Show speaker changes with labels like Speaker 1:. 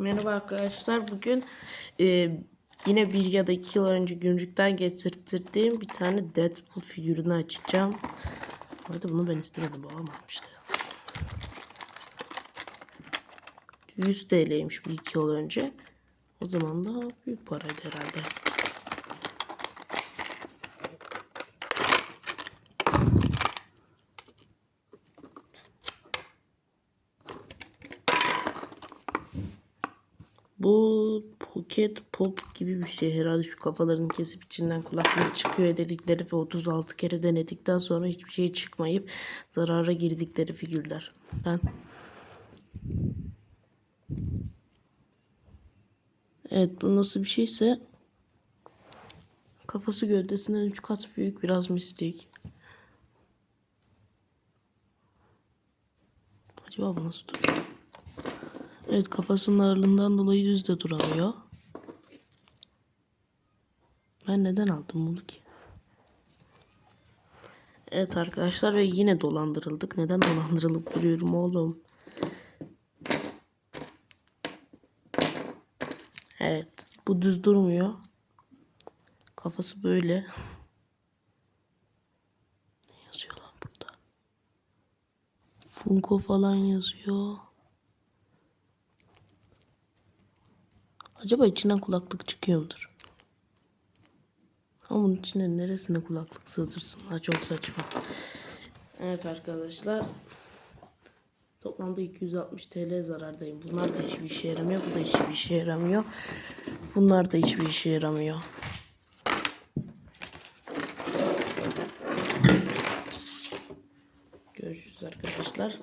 Speaker 1: Merhaba arkadaşlar. Bugün e, yine bir ya da iki yıl önce Gümrük'ten getirttiğim bir tane Deadpool figürünü açacağım. Bu arada bunu ben istemedim. Babam almıştı. 100 TL'ymiş bir iki yıl önce. O zaman da büyük paraydı herhalde. Bu Pocket Pop gibi bir şey herhalde şu kafalarını kesip içinden kulaklık çıkıyor dedikleri ve 36 kere denedikten sonra hiçbir şey çıkmayıp zarara girdikleri figürler. Ben Evet bu nasıl bir şeyse kafası gövdesinden 3 kat büyük biraz mistik. Acaba bu nasıl duruyor? Evet kafasının ağırlığından dolayı düz de duramıyor. Ben neden aldım bunu ki? Evet arkadaşlar ve yine dolandırıldık. Neden dolandırılıp duruyorum oğlum? Evet bu düz durmuyor. Kafası böyle. Ne yazıyor lan burada? Funko falan yazıyor. Acaba içinden kulaklık çıkıyor mudur? Ama bunun içine neresine kulaklık sığdırsınlar çok saçma. Evet arkadaşlar. Toplamda 260 TL zarardayım. Bunlar da hiçbir işe yaramıyor. Bu da hiçbir işe yaramıyor. Bunlar da hiçbir işe yaramıyor. Görüşürüz arkadaşlar.